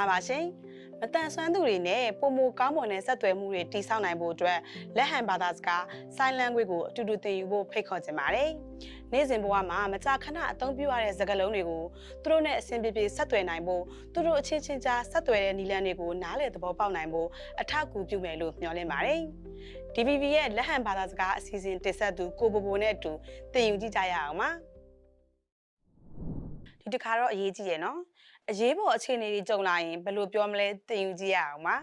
ပါရှင်မတန်ဆွမ်းသူတွေနဲ့ပုံမကောင်းမွန်တဲ့ဆက်သွယ်မှုတွေတိစောက်နိုင်ဖို့အတွက်လက်ဟန်ဘာသာစကား sign language ကိုအတူတူသင်ယူဖို့ဖိတ်ခေါ်ချင်ပါတယ်။နေ့စဉ်ဘဝမှာမကြာခဏအသုံးပြုရတဲ့စကားလုံးတွေကိုသူတို့နဲ့အဆင်ပြေပြေဆက်သွယ်နိုင်ဖို့သူတို့အချင်းချင်းကြားဆက်သွယ်တဲ့နည်းလမ်းတွေကိုနားလည်သဘောပေါက်နိုင်ဖို့အထောက်အကူပြုမယ်လို့မျှော်လင့်ပါတယ်။ DVB ရဲ့လက်ဟန်ဘာသာစကားအစီအစဉ်တင်ဆက်သူကိုဘိုဘိုနဲ့အတူသင်ယူကြည့်ကြရအောင်ပါ။ဒီတစ်ခါတော့အရေးကြီးရယ်နော်။ အရေးပေါ်အခြေအနေတွေကြုံလာရင်ဘယ်လိုပြောမလဲသင်ယူကြည့်ရအောင်ပါ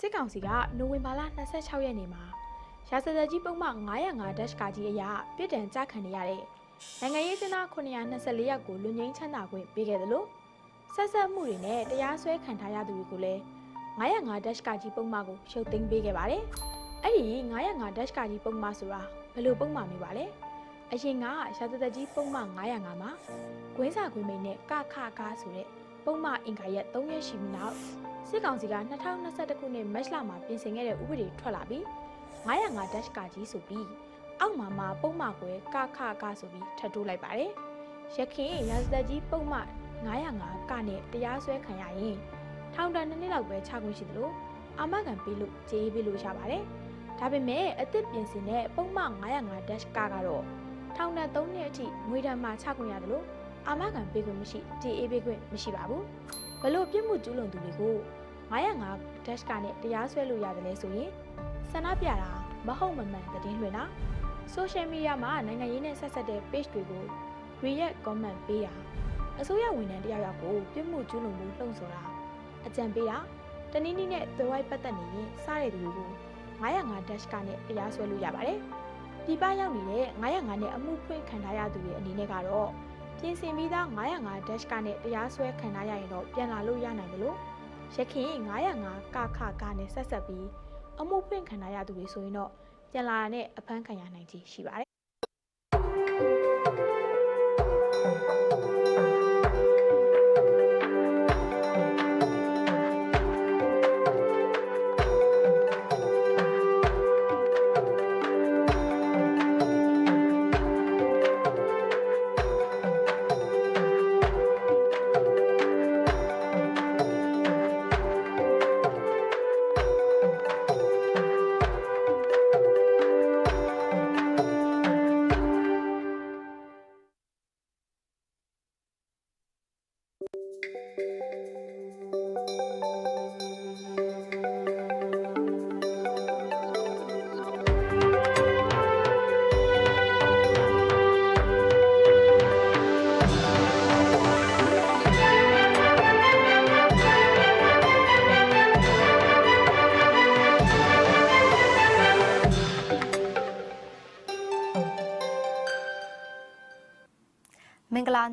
စစ်ကောင်စီကနိုဝင်ဘာလ26ရက်နေ့မှာရာဇသက်ကြီးပုံမှန်905ဒက်ရှ်ကာကြီးအရာပြစ်ဒဏ်ကြခံနေရတဲ့နိုင်ငံရေးကျင်းသား924ယောက်ကိုလူငင်းချမ်းသာခွင့်ပေးခဲ့တယ်လို့ဆက်ဆက်မှုတွေနဲ့တရားစွဲခံထားရသူတွေကိုလည်း905ဒက်ရှ်ကာကြီးပုံမှန်ကိုရှုပ်သိမ်းပေးခဲ့ပါတယ်။အဲ့ဒီ905ဒက်ရှ်ကာကြီးပုံမှန်ဆိုတာဘယ်လိုပုံမှန်မျိုးပါလဲ။အရင်ကရာဇသက်ကြီးပုံမှန်905မှာဂွင်းစာခွင့်မိန်နဲ့ကခကားဆိုတဲ့ပုံမှန်အင်္ဂါရက်3ရက်ရှိပြီနောက် စစ်ကောင်စီက2021ခုနှစ်မတ်လမှာပြင်ဆင်ခဲ့တဲ့ဥပဒေထွက်လာပြီး905 dash ကာကြီးဆိုပြီးအောက်မှာမှာပုံမှန်ကွယ်ကခကဆိုပြီးထပ်တိုးလိုက်ပါတယ်။ရခင်ရာဇသက်ကြီးပုံမှန်905ကနဲ့တရားစွဲခံရရင်ထောင်ဒဏ်2နှစ်လောက်ပဲချခွင့်ရှိသလိုအာမခံပေးလို့ကြေးပေးလို့ရပါတယ်။ဒါပေမဲ့အသစ်ပြင်ဆင်တဲ့ပုံမှန်905 dash ကကတော့ထောင်ဒဏ်3နှစ်အထိငွေဒဏ်မှချခွင့်ရတယ်လို့အာမခံပေးခွင့်မရှိကြေးပေးခွင့်မရှိပါဘူး။ဘလို့ပြစ်မှုကျူးလွန်သူတွေကို 905 dash ကနဲ့တရားစွဲလို့ရတယ်လဲဆိုရင်ဆန္ဒပြတာမဟုတ်မမှန်သတင်းလွှင့်တာ social media မှာနိုင်ငံရေးနဲ့ဆက်ဆက်တဲ့ page တွေကို react comment ပေးတာအစိုးရဝန်ထမ်းတယောက်ယောက်ကိုပြစ်မှုကျူးလွန်မှုလှုံ့ဆော်တာအကြံပေးတာတနည်းနည်းနဲ့သွယ်ဝိုက်ပတ်သက်နေရင်စားတဲ့သူတွေကို905 dash ကနဲ့တရားစွဲလို့ရပါတယ်ဒီပရောက်နေတဲ့905နဲ့အမှုဖွင့်ခံထားရသူတွေအနေနဲ့ကတော့ပြင်ဆင်ပြီးသား905 dash ကနဲ့တရားစွဲခံထားရရင်တော့ပြန်လာလို့ရနိုင်တယ်လို့ ရခင်905ကခကနဲ့ဆက်ဆက်ပြီးအမှုဖွင့်ခံရသူတွေဆိုရင်တော့ပြန်လာတာနဲ့အဖမ်းခံရနိုင်ခြေရှိပါတယ်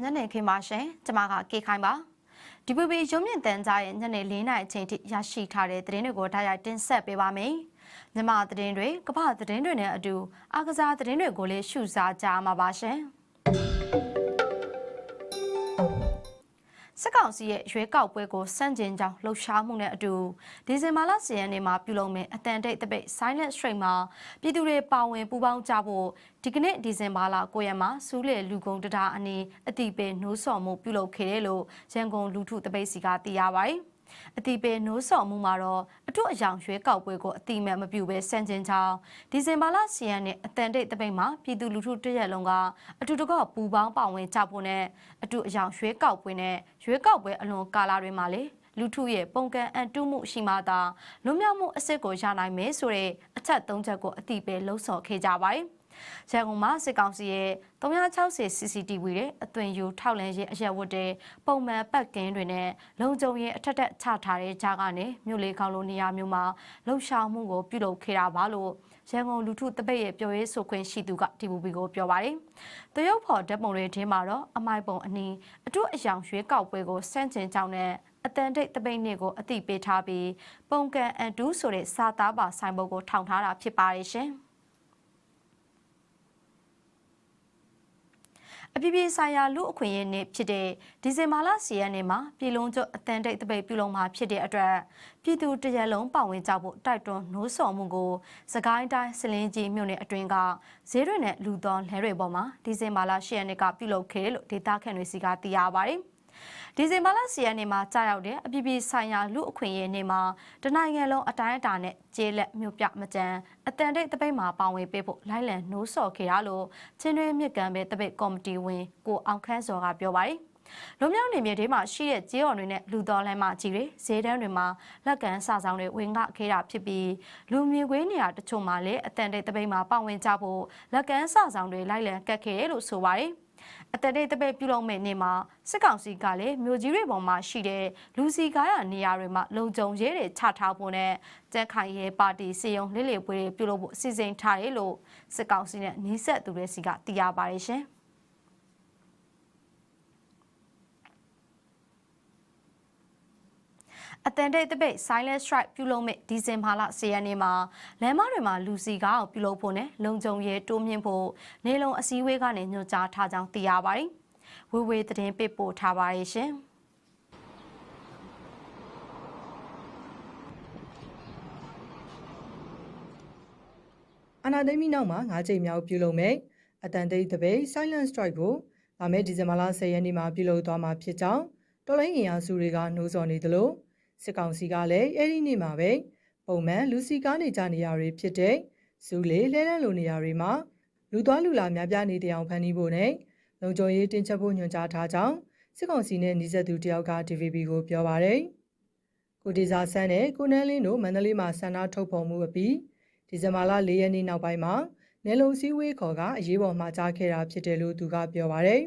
ညနေခင်းပါရှင်ကျမကကေခိုင်ပါဒီပပရုံမြင့်တန်ကြားရဲ့ညနေ၄နာရီအချိန်ထိရရှိထားတဲ့သတင်းတွေကိုတိုက်ရိုက်တင်ဆက်ပေးပါမယ်မြန်မာသတင်းတွေကမ္ဘာသတင်းတွေနဲ့အတူအားကစားသတင်းတွေကိုလည်းရှုစားကြမှာပါရှင် စစ်ကောင်စီရဲ့ရွေးကောက်ပွဲကိုစန့်ကျင်ကြောင်းလှုပ်ရှားမှုနဲ့အတူဒီဇင်ဘာလ10ရက်နေ့မှာပြုလုပ်မယ့်အတန်တိတ်တပိတ် Silent Stream မှာပြည်သူတွေပါဝင်ပူးပေါင်းကြဖို့ဒီကနေ့ဒီဇင်ဘာလ9ရက်မှာစူးလေလူကုန်တတာအနီးအတိပေနှိုးဆော်မှုပြုလုပ်ခဲ့တယ်လို့ရန်ကုန်လူထုတပိတ်စီကသိရပါတယ်။ အတိပေနှိုးဆော်မှုမှာတော့အထွတ်အယောင်ရွေးကောက်ပွဲကိုအတိမတ်မပြုဘဲစန့်ကျင်ကြောင်းဒီဇင်ဘာလ10ရက်နေ့အတန်တိတ်တပိတ်မှာပြည်သူလူထုတရက်လုံးကအတူတကောပူပေါင်းပါဝင်ကြဖို့နဲ့အတူအယောင်ရွေးကောက်ပွဲနဲ့ရွေးကောက်ပွဲအလွန်ကာလတွေမှာလေလူထုရဲ့ပုံကံအန်တုမှုရှိမှသာလွတ်မြောက်မှုအစစ်ကိုရနိုင်မယ်ဆိုတဲ့အချက်၃ချက်ကိုအတိပဲလှုံ့ဆော်ခဲ့ကြပါတယ်။ ရန်ကုန်မှာစစ်ကောင်စီရဲ့360 CCTV တွေအသွင်ယူထောက်လန်းရေးအရက်ဝတ်တွေပုံမှန်ပတ်ကင်းတွေနဲ့လုံခြုံရေးအထက်ထက်ချထားတဲ့ကြားကနေမြို့လေကောင်းလိုနေရာမျိုးမှာလှုပ်ရှားမှုကိုပြုလုပ်ခဲ့တာပါလို့ရန်ကုန်လူထုတပိတ်ရဲ့ပြောရေးဆိုခွင့်ရှိသူက DVB ကိုပြောပါတယ်။တရုတ်ဖော်ဓာတ်ပုံတွေထဲမှာတော့အမိုက်ပုံအနီးအတုအယောင်ရွှေကောက်ပွဲကိုစန့်ကျင်ကြောင်းနဲ့အတန်တိတ်တပိတ်နှစ်ကိုအတိပေးထားပြီးပုံကန်အန်တူဆိုတဲ့စာသားပါဆိုင်ဘုတ်ကိုထောင်ထားတာဖြစ်ပါတယ်ရှင်။ အပြည်ပြည်ဆိုင်ရာလူအခွင့်အရေးနေ့ဖြစ်တဲ့ဒီဇင်ဘာလ10ရက်နေ့မှာပြည်လုံးကျွတ်အတန်တိတ်တပိတ်ပြုလုပ်မှာဖြစ်တဲ့အတွက်ပြည်သူတရက်လုံးပါဝင်ကြဖို့တိုက်တွန်းနှိုးဆော်မှုကိုစကိုင်းတိုင်းစလင်းကြီးမြို့နယ်အတွင်းကဈေးတွေနဲ့လူတော်လဲတွေပေါ်မှာဒီဇင်ဘာလ10ရက်နေ့ကပြုလုပ်ခဲ့လို့ဒေသခံတွေစီကသိရပါတယ်။ ဒီဇင်ဘာလ10ရက်နေ့မှာကြာရောက်တဲ့အပြည်ပြည်ဆိုင်ရာလူအခွင့်အရေးနေ့မှာတနိုင်ငံလုံးအတိုင်းအတာနဲ့ကျေးလက်မြို့ပြမကြမ်းအတန်တိတ်တပိတ်မှာပါဝင်ပေးဖို့လိုက်လံနှိုးဆော်ခဲ့ရလို့ချင်းတွင်းမြစ်ကမ်းပဲတပိတ်ကော်မတီဝင်ကိုအောင်ခန်းစောကပြောပါတယ်လူမျိုးနေမြေတွေမှာရှိတဲ့ကြေးော်တွေနဲ့လူတော်လမ်းမကြီးတွေဈေးတန်းတွေမှာလက်ကန်စာဆောင်တွေဝင်ကခဲ့တာဖြစ်ပြီးလူမြင်ကွင်းနေရာတချို့မှာလည်းအတန်တိတ်တပိတ်မှာပါဝင်ကြဖို့လက်ကန်စာဆောင်တွေလိုက်လံကတ်ခဲ့လို့ဆိုပါတယ်။ အတတဲ့တပိတ်ပြုလုပ်မဲ့နေ့မှာစစ်ကောင်စီကလည်းမြို့ကြီးတွေပေါ်မှာရှိတဲ့လူစီကားရနေရာတွေမှာလုံခြုံရေးတွေချထားဖို့နဲ့ကြက်ခိုင်ရဲပါတီစီယုံလစ်လေပွဲတွေပြုလုပ်ဖို့အစီအစဉ်ထားတယ်လို့စစ်ကောင်စီနဲ့နှီးဆက်သူတွေစီကသိရပါတယ်ရှင်။ အတန်တဲ့တပိတ် silent strike ပြုလုပ်မဲ့ဒီဇင်ဘာလ10ရက်နေ့မှာလမ်းမတွေမှာလူစီကားကိုပြုလုပ်ဖို့နဲ့လုံခြုံရေးတိုးမြင့်ဖို့နေလုံအစည်းအဝေးကနေညွှန်ကြားထားကြောင်းသိရပါတယ်။ဝေဝေသတင်းပေးပို့ထားပါရဲ့ရှင်။အနာသိမ့်ပြီးနောက်မှာ၅ချိန်မြောက်ပြုလုပ်မယ်အတန်တိတ်တပိတ် silent strike ကိုလာမယ့်ဒီဇင်ဘာလ10ရက်နေ့မှာပြုလုပ်သွားမှာဖြစ်ကြောင်းတော်လိုင်းအင်အားစုတွေကနှိုးဆော်နေသလို စစ်ကောင်စီကလည်းအဲ့ဒီနေ့မှာပဲပုံမှန်လူစီကားနေကြနေရာတွေဖြစ်တဲ့ဇူလေလဲလန်းလိုနေရာတွေမှာလူသွားလူလာများပြားနေတောင်ဖန်တီးဖို့နဲ့လုံခြုံရေးတင်ချက်ဖို့ညွှန်ကြားထားကြောင်းစစ်ကောင်စီနဲ့နှိစက်သူတယောက်က TVB ကိုပြောပါရယ်ကိုဒီဇာဆန်းနဲ့ကိုနန်းလင်းတို့မန္တလေးမှာဆန္ဒထုတ်ဖော်မှုအပြီးဒီဇင်ဘာလ၄ရက်နေ့နောက်ပိုင်းမှာနယ်လုံစည်းဝေးခေါ်ကအရေးပေါ်မှာကြားခဲ့တာဖြစ်တယ်လို့သူကပြောပါရယ်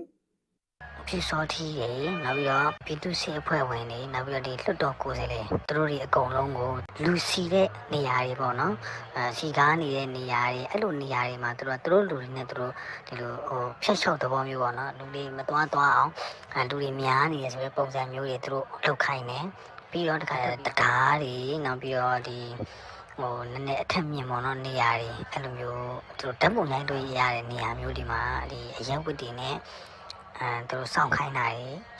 ဖြစ်စောထီးတွေနောက်ပြီးတော့ပြည်သူ့စစ်အဖွဲ့ဝင်တွေနောက်ပြီးတော့ဒီလွတ်တော်ကိုယ်စားလှယ်သူတို့တွေအကုန်လုံးကိုလူစီတဲ့နေရာတွေပေါ့နော်အဲစီကားနေတဲ့နေရာတွေအဲ့လိုနေရာတွေမှာသူတို့ကသူတို့လူတွေနဲ့သူတို့ဒီလိုဟိုဖျက်လျှောက်သဘောမျိုးပေါ့နော်လူတွေမသွားသွားအောင်အဲလူတွေများနေတယ်ဆိုတဲ့ပုံစံမျိုးတွေသူတို့လုပ်ခိုင်းတယ်ပြီးတော့တခါတကားတွေနောက်ပြီးတော့ဒီဟိုနည်းနည်းအထက်မြင့်ပေါ့နော်နေရာတွေအဲ့လိုမျိုးသူတို့ဓာတ်ပုံရိုက်လို့ရတဲ့နေရာမျိုးဒီမှာဒီအရက်ဝတ်တွေနဲ့ အဲသူတို့စောင့်ခိုင်းတာ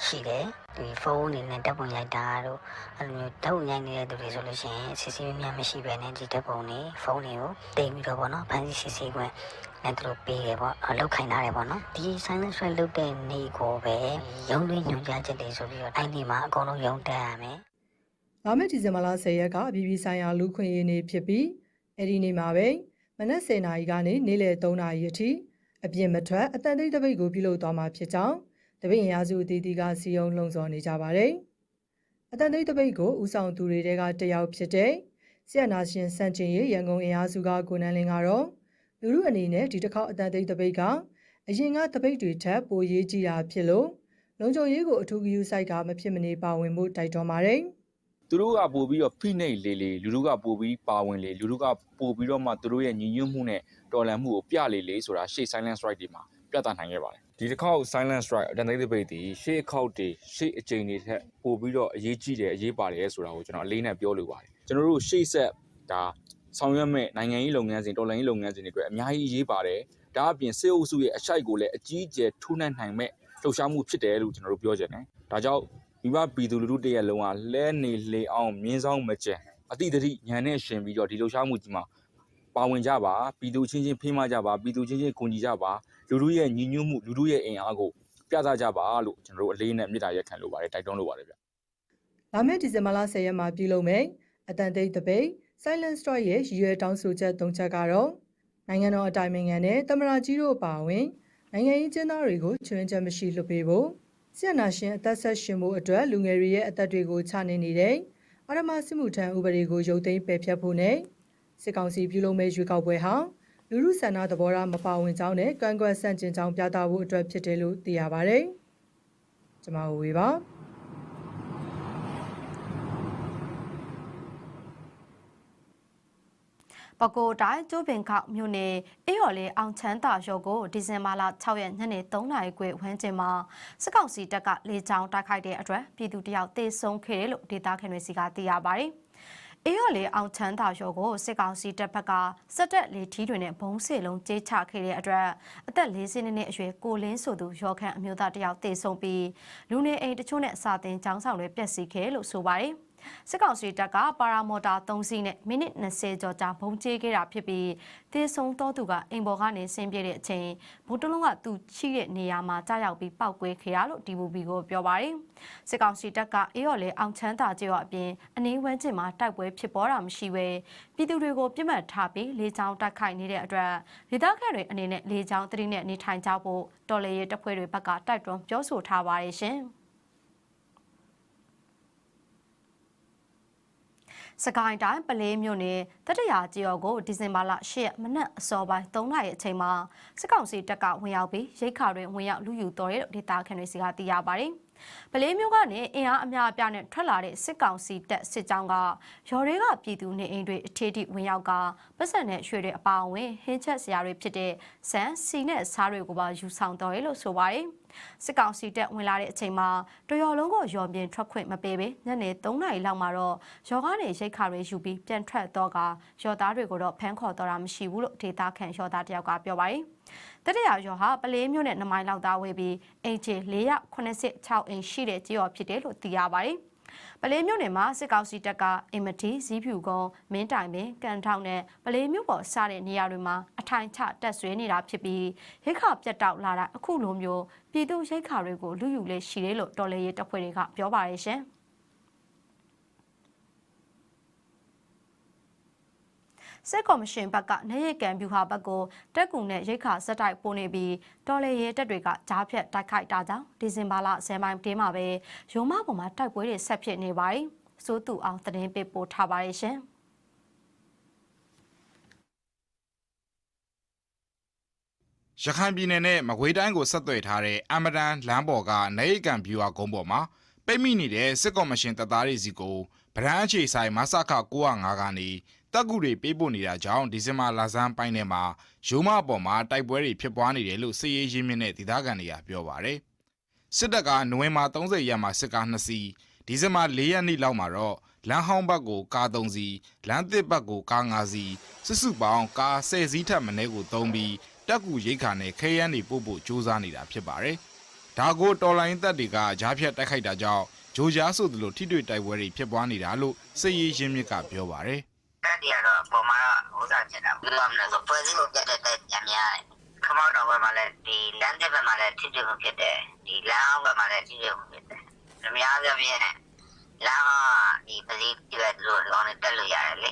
ရှိတယ်ဒီဖုန်းအနေနဲ့ဓာတ်ပုံရိုက်တာတို့အဲ့လိုမျိုးဓာတ်ပုံရိုက်နေတဲ့သူတွေဆိုလို့ရှိရင်စစ်ဆေးမြတ်မရှိပဲနဲ့ဒီဓာတ်ပုံတွေဖုန်းတွေကိုတင်ပြီးတော့ပေါ့နော်ဖန်စီစစ်ဆေးခွင့်နဲ့သူတို့ပေးတယ်ပေါ့လောက်ခိုင်းထားတယ်ပေါ့နော်ဒီ silent strike လုပ်တဲ့နေကိုပဲရုံးတွင်းညွှန်ကြားချက်တွေဆိုပြီးတော့အဲ့ဒီမှာအကုန်လုံးရုံးတက်ရမယ်လာမယ့်ဒီဇင်ဘာလ10ရက်ကအပြည်ပြည်ဆိုင်ရာလူခွင့်ရေးနေ့ဖြစ်ပြီးအဲ့ဒီနေ့မှာပဲမနက်10:00နာရီကနေနေ့လယ်3:00နာရီအထိ အပြစ်မထွက်အတန်တိတ်တပိတ်ကိုပြုလုပ်သွားမှာဖြစ်ကြောင်းတပိတ်အင်အားစုအသီးသီးကစီယုံလှုံ့ဆော်နေကြပါတယ်။အတန်တိတ်တပိတ်ကိုဦးဆောင်သူတွေကတယောက်ဖြစ်တဲ့ဆီယနာရှင်စန့်ကျင်ရေးရန်ကုန်အင်အားစုကကိုနန်းလင်းကတော့လူလူအနေနဲ့ဒီတစ်ခေါက်အတန်တိတ်တပိတ်ကအရင်ကတပိတ်တွေထက်ပိုရေးကြီးတာဖြစ်လို့လုံခြုံရေးကိုအထူးဂရုစိုက်ကမဖြစ်မနေပါဝင်ဖို့တိုက်တွန်းပါတယ်။သူတို့ကပို့ပြီးတော့ဖိနှိပ်လေလေလူတို့ကပို့ပြီးပါဝင်လေလူတို့ကပို့ပြီးတော့မှသူတို့ရဲ့ညီညွတ်မှုနဲ့ တော်လှန်မှုကိုပြလေလေဆိုတာရှေ့ silent strike တွေမှာပြသနိုင်ခဲ့ပါတယ်ဒီတစ်ခေါက် silent strike အတန်သိဒပိတ်ဒီရှေ့အခေါက်တွေရှေ့အချိန်တွေထက်ပိုပြီးတော့အရေးကြီးတယ်အရေးပါတယ်ဆိုတာကိုကျွန်တော်အလေးနဲ့ပြောလိုပါတယ်ကျွန်တော်တို့ရှေ့ဆက်ဒါဆောင်ရွက်မဲ့နိုင်ငံရေးလုပ်ငန်းစဉ်တော်လှန်ရေးလုပ်ငန်းစဉ်တွေအတွက်အများကြီးအရေးပါတယ်ဒါအပြင်စေအုပ်စုရဲ့အရှိုက်ကိုလည်းအကြီးအကျယ်ထိုးနှက်နိုင်မဲ့လှုပ်ရှားမှုဖြစ်တယ်လို့ကျွန်တော်တို့ပြောချင်တယ်ဒါကြောင့်မိဘပြည်သူလူထုတရက်လုံးကလဲနေလေအောင်မြင်းဆောင်မကြံအတိတ်တတိညံနဲ့ရှင်ပြီးတော့ဒီလှုပ်ရှားမှုကြီးမှာ ပါဝင်ကြပါပြည်သူချင်းချင်းဖိမကြပါပြည်သူချင်းချင်းကူညီကြပါလူလူရဲ့ညီညွတ်မှုလူလူရဲ့အင်အားကိုပြသကြပါလို့ကျွန်တော်တို့အလေးနဲ့မေတ္တာရက်ခံလိုပါတယ်တိုက်တွန်းလိုပါတယ်ဗျလာမယ့်ဒီဇင်ဘာလ10ရက်မှာပြုလုပ်မယ်အတန်တိတ်တပိတ် Silent Strike ရဲ့ရည်ရွယ်တောင်းဆိုချက်၃ချက်ကတော့နိုင်ငံတော်အတိုင်ပင်ခံနဲ့တမရကြီးတို့အပါအဝင်နိုင်ငံရေးကျင်းသားတွေကိုချွင်းချက်မရှိလွှတ်ပေးဖို့ဆီယနာရှင်အသက်ဆက်ရှင်မှုအတွက်လူငယ်တွေရဲ့အသက်တွေကိုချနေနေတဲ့အာရမစစ်မှုထမ်းဥပဒေကိုရုပ်သိမ်းပယ်ဖျက်ဖို့နဲ့ စစ်ကောင်စီပြုလုပ်မဲ့ရွေးကောက်ပွဲဟာလူမှုဆန္ဒသဘောထားမပါဝင်ကြောင်းနဲ့ကန့်ကွက်ဆန့်ကျင်ကြောင်းပြသဖို့အတွက်ဖြစ်တယ်လို့သိရပါဗျ။ကျွန်မဝေပါပဲခူးတိုင်းကျိုးပင်ခောက်မြို့နယ်အေးရော်လေးအောင်ချမ်းသာရုပ်ကိုဒီဇင်ဘာလ6ရက်ညနေ3နာရီခွဲဝန်းကျင်မှာစစ်ကောင်စီတပ်ကလေကြောင်းတိုက်ခိုက်တဲ့အတွက်ပြည်သူတယောက်တေဆုံးခဲ့တယ်လို့ဒေသခံတွေစီကသိရပါတယ်။ အေးရော်လေးအောင်ချမ်းသာရုပ်ကိုစစ်ကောင်စီတပ်ဘက်ကစက်တက်လေထီးတွေနဲ့ဘုံစေလုံးကြေးချခဲ့တဲ့အတွက်အသက်40နှစ်အရွယ်ကိုလင်းဆိုသူရောခန့်အမျိုးသားတယောက်တေဆုံးပြီးလူနေအိမ်တချို့နဲ့စာတင်ចောင်းဆောင်တွေပျက်စီးခဲ့လို့ဆိုပါတယ်။ စစ်ကောင်စီတပ်ကပါရာမော်တာ3စီးနဲ့မိနစ်20ကျော်ကြာဘုံကျဲခဲ့တာဖြစ်ပြီးတေဆုံသောသူကအိမ်ပေါ်ကနေဆင်းပြေတဲ့အချိန်ဘုတ်တလုံးကသူချိတဲ့နေရာမှာကြားရောက်ပြီးပောက်ကွဲခဲ့တာလို့ DVB ကိုပြောပါတယ်။စစ်ကောင်စီတပ်ကအေးရော်လေအောင်ချမ်းသာကျော်အပြင်အနည်းဝန်းကျင်မှာတိုက်ပွဲဖြစ်ပေါ်တာမရှိဘဲပြည်သူတွေကိုပြစ်မှတ်ထားပြီးလေကြောင်းတိုက်ခိုက်နေတဲ့အတွက်ဒေသခံတွေအနေနဲ့လေကြောင်းတတိနဲ့နေထိုင်ကြဖို့တော်လေရေးတပ်ဖွဲ့တွေဘက်ကတိုက်တွန်းပြောဆိုထားပါတယ်ရှင်။ စကိုင်းတိုင်းပလေးမြို့နယ်တတရာကြီးရော်ကိုဒီဇင်ဘာလ10ရက်မနက်အစောပိုင်း3နာရီအချိန်မှာစစ်ကောင်စီတပ်ကဝင်ရောက်ပြီးရိတ်ခါတွေဝင်ရောက်လူယူတော်တဲ့ဒေသခံတွေစီကသိရပါတယ်။ပလေးမျိုးကနေအင်အားအများအပြားနဲ့ထွက်လာတဲ့စစ်ကောင်စီတပ်စစ်ကြောင်းကရော်တွေကပြည်သူနေအိမ်တွေအထေးထိဝင်ရောက်ကပတ်စံနဲ့ရွှေတွေအပါအဝင်ဟင်းချက်စရာတွေဖြစ်တဲ့ဆန်စီနဲ့စားတွေကိုပါယူဆောင်တော်ရဲလို့ဆိုပါတယ်။ စစ်ကောင်စီတပ်ဝင်လာတဲ့အချိန်မှာတရော်လုံးကိုရော်ပြင်ထွက်ခွင့်မပေးဘဲညနေ3နာရီလောက်မှာတော့ရော်ကနေရိတ်ခါတွေယူပြီးပြန်ထွက်တော့ကရော်သားတွေကိုတော့ဖမ်းခေါ်တော့တာမရှိဘူးလို့ဒေတာခန့်ရော်သားတယောက်ကပြောပါတယ်။တတိယရော်ဟာပလေးမျိုးနဲ့နမိုင်းလောက်သားဝေးပြီးအင်ဂျီ486အိမ်ရှိတဲ့ကြေးရော်ဖြစ်တယ်လို့သိရပါတယ်။ ပလေးမြို့နယ်မှာစစ်ကောင်စီတပ်ကအင်မတီဇီးဖြူကုန်းမင်းတိုင်ပင်ကန်ထောက်နဲ့ပလေးမြို့ပေါ်စတဲ့နေရာတွေမှာအထိုင်ချတက်ဆွဲနေတာဖြစ်ပြီးရိခါပြတ်တောက်လာတာအခုလိုမျိုးပြည်သူရိခါတွေကိုလူယူလေးရှိတယ်လို့တော်လေရေးတပ်ဖွဲ့တွေကပြောပါရရှင်။ စစ်ကော်မရှင်ဘက်ကနေရိတ်ကံဗျူဟာဘက်ကိုတက်ကူနဲ့ရိတ်ခါစက်တိုက်ပို့နေပြီးတော်လေရဲတက်တွေကကြားဖြတ်တိုက်ခိုက်တာကြောင့်ဒီဇင်ဘာလ10ပိုင်းတင်းမှာပဲရုံမပေါ်မှာတိုက်ပွဲတွေဆက်ဖြစ်နေပါတယ်။စိုးသူအောင်သတင်းပေးပို့ထားပါရရှင်။ရခိုင်ပြည်နယ်နဲ့မကွေးတိုင်းကိုဆက်သွယ်ထားတဲ့အမဒန်လမ်းပေါ်ကနေအိတ်ကံဗျူဟာကုန်းပေါ်မှာပိတ်မိနေတဲ့စစ်ကော်မရှင်တပ်သားတွေစီကိုဗရန်အခြေဆိုင်မဆခ905ကနေ တက်ကူတွေပေးပို့နေတာကြောင့်ဒီဇင်ဘာလဆန်းပိုင်းထဲမှာရိုးမပေါ်မှာတိုက်ပွဲတွေဖြစ်ပွားနေတယ်လို့စစ်ရေးရင်းမြစ်နဲ့ဒေသခံတွေကပြောပါတယ်စစ်တပ်ကနိုဝင်ဘာ30ရက်မှာစစ်ကား2စီးဒီဇင်ဘာ4ရက်နေ့လောက်မှာတော့လမ်းဟောင်းဘက်ကိုကား3စီးလမ်းသစ်ဘက်ကိုကား5စီးစစ်စုပေါင်းကား10စီးထပ်မင်းကိုသုံးပြီးတက်ကူရိတ်ခါနဲ့ခဲယမ်းတွေပို့ဖို့စူးစမ်းနေတာဖြစ်ပါတယ်။ဒါကိုတော်လိုင်းတပ်တွေကကြားဖြတ်တိုက်ခိုက်တာကြောင့်ဂျိုကြားဆိုသလိုထိတွေ့တိုက်ပွဲတွေဖြစ်ပွားနေတာလို့စစ်ရေးရင်းမြစ်ကပြောပါတယ်။တ က်တရတော့ပုံမှန်တော့ဥစားချင်တာဘယ်လိုမှမလဲဆိုပွဲစည်းကိုပြတ်တဲ့တက်ညများတယ်ခမောက်တော်ဘက်မှာလည်းဒီလမ်းတစ်ဘက်မှာလည်းထိတွေ့မှုဖြစ်တယ်ဒီလမ်းအောင်ဘက်မှာလည်းထိတွေ့မှုဖြစ်တယ်အများပြပြင်းလမ်းဒီပစီပြည့်လို့လောင်းတက်လို့ရတယ်လေ